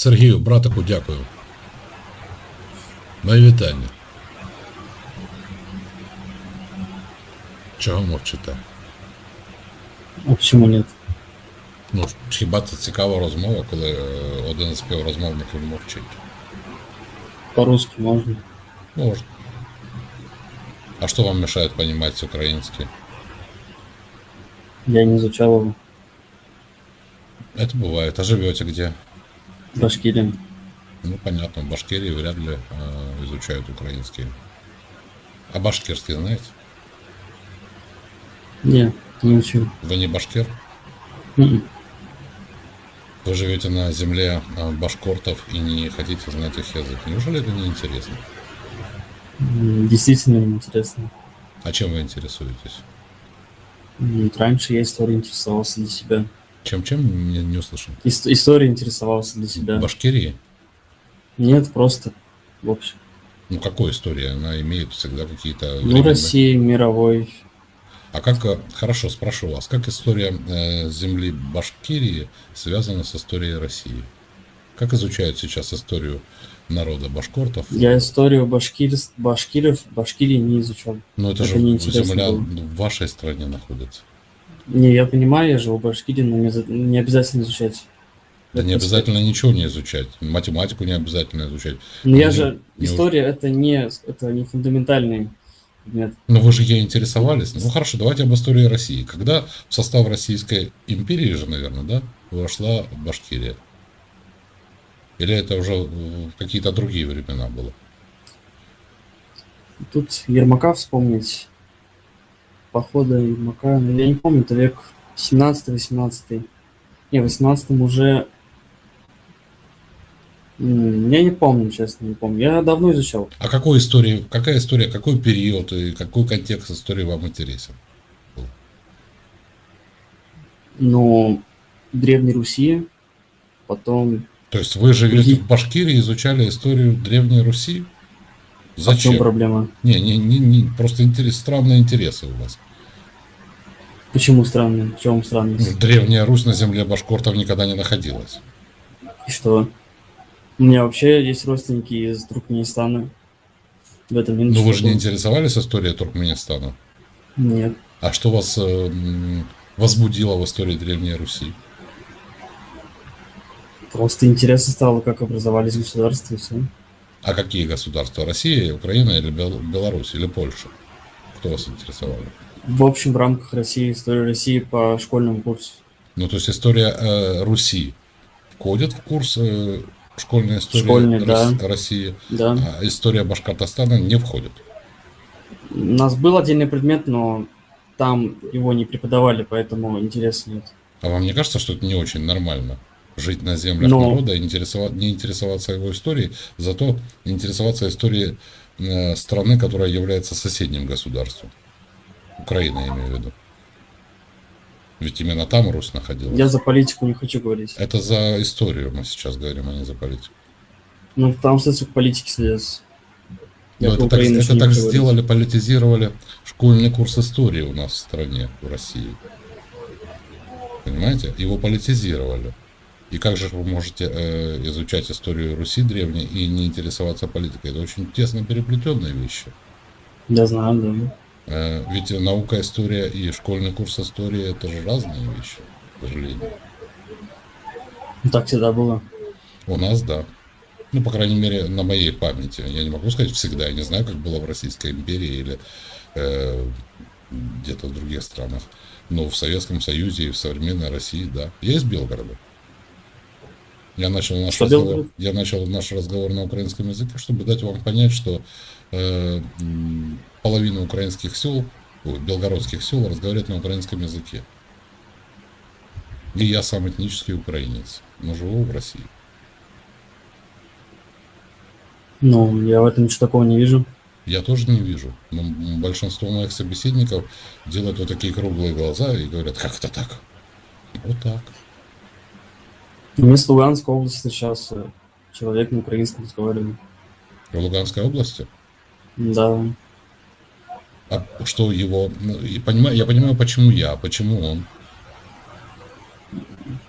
Сергію, братику, дякую. Мої вітання. Чого мовчите? А почему нет? Ну, хіба це цікава розмова, коли е, один з співрозмовників мовчить? По-русски можно. Можно. А что вам мешает понимать украинский? Я не изучал его. Это бывает. А живете где? В Башкирии. Ну, понятно, в Башкирии вряд ли э, изучают украинский. А башкирский знаете? Не, не учил. Вы не башкир? М-м. Вы живете на земле э, башкортов и не хотите знать их язык. Неужели это не интересно? Действительно интересно. А чем вы интересуетесь? Раньше я историей интересовался для себя. Чем-чем? Не, не услышал. Ис- историей интересовался для себя. Башкирии? Нет, просто в общем. Ну, какой истории? Она имеет всегда какие-то... Ну, временные- России, мировой. А как, э, хорошо, спрошу вас, как история э, земли Башкирии связана с историей России? Как изучают сейчас историю народа башкортов? Я историю башкир... башкиров Башкирии не изучал. Ну, это, это же земля было. в вашей стране находится. Не, я понимаю, я живу в Башкирии, но мне за- не обязательно изучать. Да не обязательно ничего не изучать. Математику не обязательно изучать. Но я Не- же... не История это не, это не фундаментальный предмет. Но вы же ей интересовались. Ну хорошо, давайте об истории России. Когда в состав Российской империи же, наверное, да, вошла Башкирия? Или это уже в какие-то другие времена было? Тут Ермака вспомнить. Похода Ермака, ну, я не помню, это век 17-18. Не, в 18 уже... Я не помню, честно, не помню. Я давно изучал. А какой истории, какая история, какой период и какой контекст истории вам интересен? Но Древней Руси, потом... То есть вы живете в Башкирии, изучали историю Древней Руси? А в Зачем? чем проблема? Не, не, не, не, просто интерес, странные интересы у вас. Почему странно? В чем странность? Древняя Русь на земле башкортов никогда не находилась. И что? У меня вообще есть родственники из Туркменистана. В этом не Но Ну, вы же не интересовались историей Туркменистана. Нет. А что вас э, возбудило в истории Древней Руси? Просто интересно стало, как образовались государства и все. А какие государства? Россия, Украина или Бел- Беларусь или Польша? Кто вас интересовал? В общем, в рамках России, история России по школьному курсу. Ну, то есть история э, Руси входит в курс э, школьной истории Школьной, Рос- да. России, Да. а история Башкортостана не входит. У нас был отдельный предмет, но там его не преподавали, поэтому интереса нет. А вам не кажется, что это не очень нормально? Жить на землях Но- народа и интересова- не интересоваться его историей, зато интересоваться историей э, страны, которая является соседним государством. Украина, я имею в виду. Ведь именно там Русь находилась. Я за политику не хочу говорить. Это за историю мы сейчас говорим, а не за политику. Ну, там, политике следует. Я Но про это так, это так сделали, политизировали школьный курс истории у нас в стране, в России. Понимаете? Его политизировали. И как же вы можете э, изучать историю Руси древней и не интересоваться политикой? Это очень тесно переплетенные вещи. Я знаю, да. Э, ведь наука, история и школьный курс истории это же разные вещи, к сожалению. Ну, Так всегда было. У нас, да. Ну, по крайней мере, на моей памяти. Я не могу сказать всегда. Я не знаю, как было в Российской империи или э, где-то в других странах. Но в Советском Союзе и в современной России, да. Я из Белгорода. Я начал наш, Что разговор, Белгород? я начал наш разговор на украинском языке, чтобы дать вам понять, что э, половина украинских сел, белгородских сел разговаривает на украинском языке. И я сам этнический украинец, но живу в России. Ну, я в этом ничего такого не вижу. Я тоже не вижу. Но большинство моих собеседников делают вот такие круглые глаза и говорят, как это так? Вот так. С Луганской области встречался человек на украинском разговаривал. В Луганской области. Да. А что его... ну, и понимаю, я понимаю, почему я, почему он.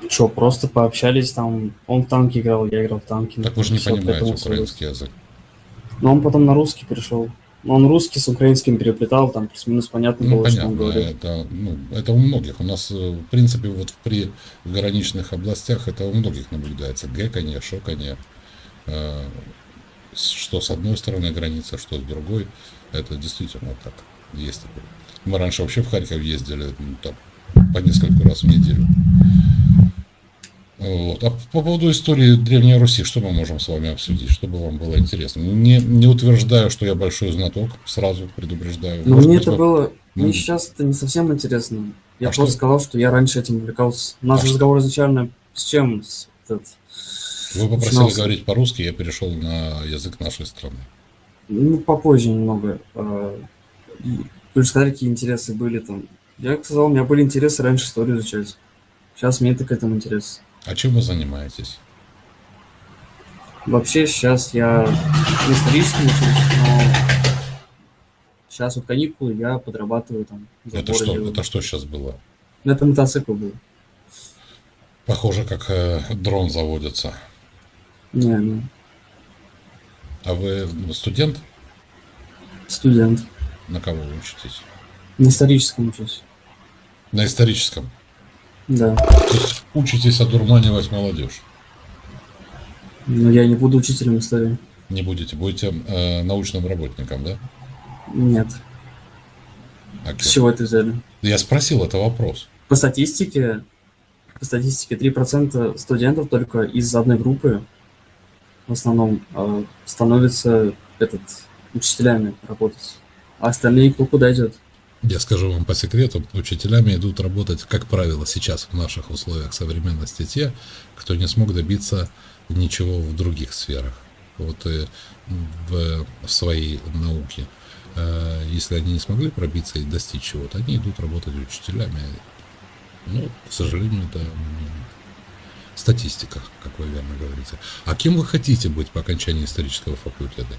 Что, просто пообщались там. Он в танки играл, я играл в танки. Так вы же не Всё, к понимаете украинский язык. Но он потом на русский перешел. Но он русский с украинским переплетал, там плюс-минус понятно Ну, было, что он понятно, говорил. это, ну, это у многих. У нас, э, в принципе, вот при граничных областях это у многих наблюдается. Гэканье, шоканье. Э, Что с одной стороны границы, что с другой. Это действительно так. Есть такое. Мы раньше вообще в Харьков ездили ну, там, по несколько раз в неделю. Вот. А по поводу истории Древней Руси, что мы можем с вами обсудить, чтобы вам было интересно? Не, не утверждаю, что я большой знаток, сразу предупреждаю. Но Может мне быть, это вы- было... ну- Мне сейчас это не совсем интересно. Я А просто что? сказал, что я раньше этим увлекался. У нас А же что? разговор изначально с чем? С этот, Вы попросили начинался. говорить по-русски, я перешел на язык нашей страны. Ну, попозже немного. и Вы сказали, какие интересы были там. Я сказал, у меня были интересы раньше историю изучать. Сейчас мне так к этому интерес. А чем вы занимаетесь? Вообще сейчас я на историческом учусь, но сейчас вот каникулы, я подрабатываю там. Это что? делаю. Это что сейчас было? Это мотоцикл был. Похоже, как э, дрон заводится. Не, ну, А вы студент? студент. На кого вы учитесь? На историческом учусь. На историческом. Да. То есть учитесь одурманивать молодежь. Но я не буду учителем истории. Не будете, будете э, научным работником, да? Нет. А? С чего это взяли? Я спросил, это вопрос. По статистике, по статистике 3% студентов только из одной группы в основном э, становятся этот, учителями работать. А остальные кто куда идет? Я скажу вам по секрету, учителями идут работать, как правило, сейчас в наших условиях современности те, кто не смог добиться ничего в других сферах. Вот э, в, в своей науке. Э, Если они не смогли пробиться и достичь чего-то, они идут работать учителями. Ну, к сожалению, это статистика, как вы верно говорите. А кем вы хотите быть по окончании исторического факультета?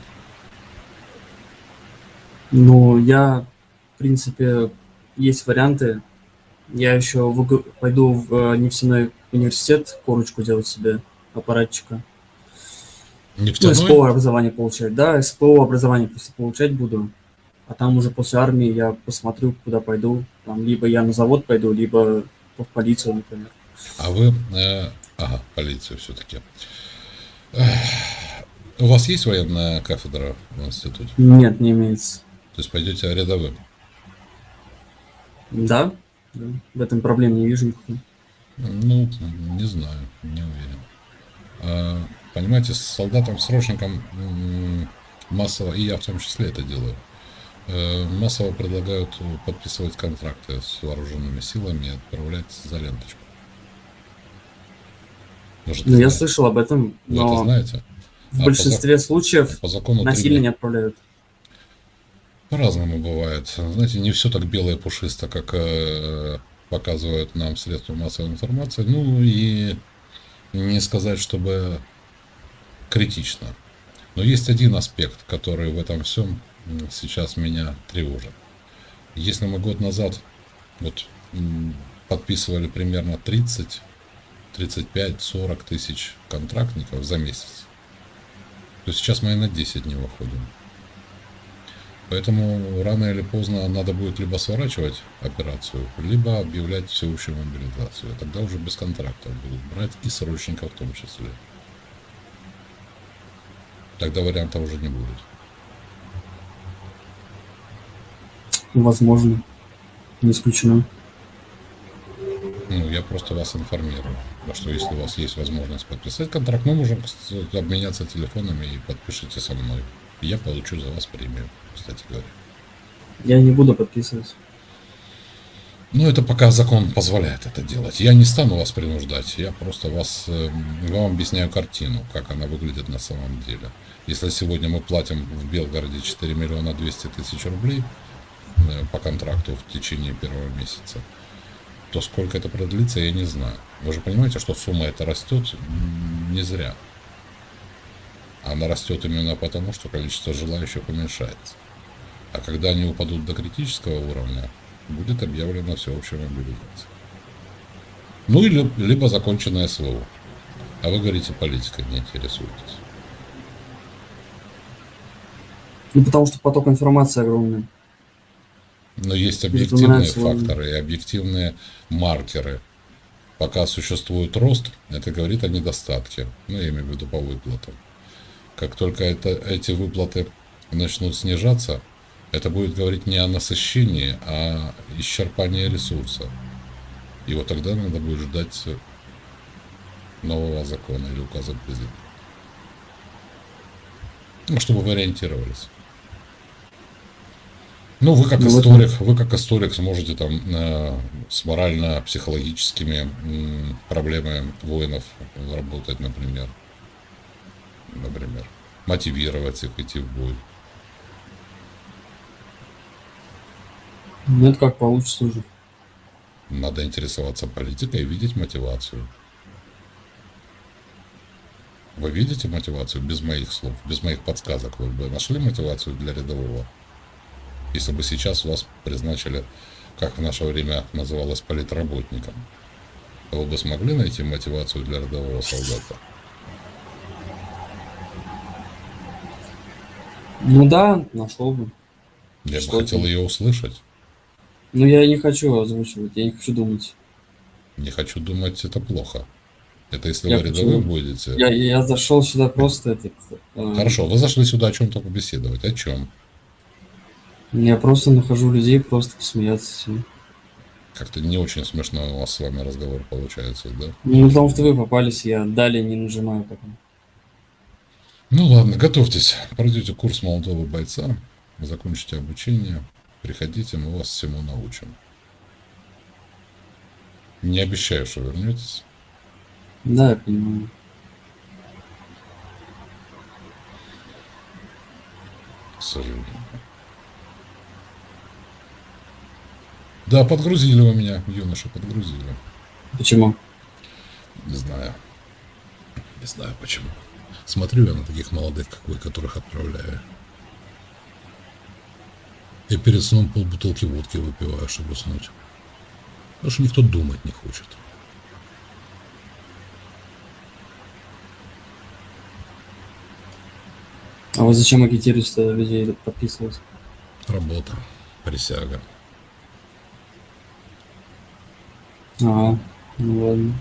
Ну, я, принципе, есть варианты. Я еще в пойду в э, нефтяной университет корочку делать себе аппаратчика. Ну, Нефтяной? СПО образование получать, да, СПО образование просто получать буду. А там уже после армии я посмотрю, куда пойду. Там либо я на завод пойду, либо в полицию, например. А вы... э, ага, полицию все-таки. У вас есть военная кафедра в институте? Нет, не имеется. То есть пойдете рядовым? Да? да. В этом проблем не вижу никакой. Ну, не знаю, не уверен. А, понимаете, с солдатом-срочником м, массово, и я в том числе это делаю, э, массово предлагают подписывать контракты с вооруженными силами и отправлять за ленточку. Может, Ну, я слышал об этом, Вы это но знаете? в А большинстве случаев По закону насильно не отправляют. По-разному бывает. Знаете, не все так белое и пушисто, как э, показывают нам средства массовой информации. Ну и не сказать, чтобы критично. Но есть один аспект, который в этом всем сейчас меня тревожит. Если мы год назад вот, подписывали примерно 30, 35, 40 тысяч контрактников за месяц, то сейчас мы и на 10 не выходим. Поэтому рано или поздно надо будет либо сворачивать операцию, либо объявлять всеобщую мобилизацию. Тогда уже без контрактов будут брать и срочников в том числе. Тогда вариантов уже не будет. Возможно. Не исключено. Ну, я просто вас информирую, что если у вас есть возможность подписать контракт, мы можем обменяться телефонами и подпишите со мной. Я получу за вас премию, кстати говоря. Я не буду подписывать. Ну, это пока закон позволяет это делать. Я не стану вас принуждать, я просто вас, э, вам объясняю картину, как она выглядит на самом деле. Если сегодня мы платим в Белгороде 4 миллиона 200 тысяч рублей э, по контракту в течение первого месяца, то сколько это продлится, я не знаю. Вы же понимаете, что сумма эта растет не зря. Она растет именно потому, что количество желающих уменьшается. А когда они упадут до критического уровня, будет объявлена всеобщая мобилизация. Ну, или, либо законченное СВО. А вы говорите, политикой не интересуетесь. Ну, потому что поток информации огромный. Но есть объективные факторы и объективные маркеры. Пока существует рост, это говорит о недостатке. Ну, я имею в виду по выплатам. Как только это, эти выплаты начнут снижаться, это будет говорить не о насыщении, а исчерпании ресурса. И вот тогда надо будет ждать нового закона или указа президента. Ну, чтобы вы ориентировались. Ну, вы как Ну, вот- историк, вы как историк сможете там э, с морально-психологическими м, проблемами воинов работать, например. Например. Мотивировать их идти в бой. Ну, это как получится уже. Надо интересоваться политикой и видеть мотивацию. Вы видите мотивацию без моих слов, без моих подсказок? Вы бы нашли мотивацию для рядового? Если бы сейчас вас призначили, как в наше время называлось, политработником, вы бы смогли найти мотивацию для рядового солдата? Ну да, нашел бы. Я бы хотел ее услышать. Но я не хочу озвучивать, я не хочу думать. Не хочу думать, это плохо. Это если Я вы рядовым будете. Я, я зашел сюда просто этот... э, Хорошо, вы зашли сюда о чем-то побеседовать. О чем? Я просто нахожу людей, просто посмеяться. всё. Как-то не очень смешно у вас с вами разговор получается, да? Ну, потому что вы попались, я далее не нажимаю потом. Ну ладно, готовьтесь. Пройдете курс молодого бойца, закончите обучение, приходите, мы вас всему научим. Не обещаю, что вернетесь. Да, я понимаю. к сожалению. Да, подгрузили вы меня, юноша, подгрузили. Почему? Не знаю. Не знаю почему. Смотрю я на таких молодых, как вы, которых отправляю. И перед сном полбутылки водки выпиваю, чтобы уснуть. Потому что никто думать не хочет. А вы зачем агитируете людей подписывать? Работа, присяга. А, ну ладно.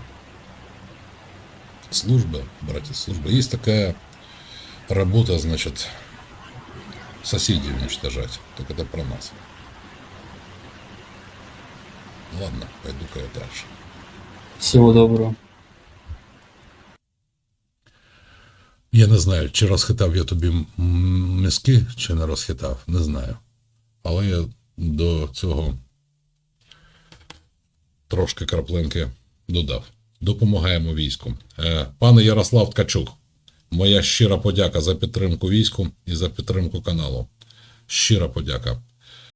Служба, братья, служба. Есть такая работа, значит, соседей уничтожать. Так это про нас. Ладно, пойду-ка я дальше. Всего доброго. Я не знаю, чи розхитав я тобі мізки, чи не розхитав, не знаю. Але я до цього трошки краплинки додав Допомагаємо війську. Е, Пане Ярослав Ткачук, моя щира подяка за підтримку війську і за підтримку каналу. Щира подяка.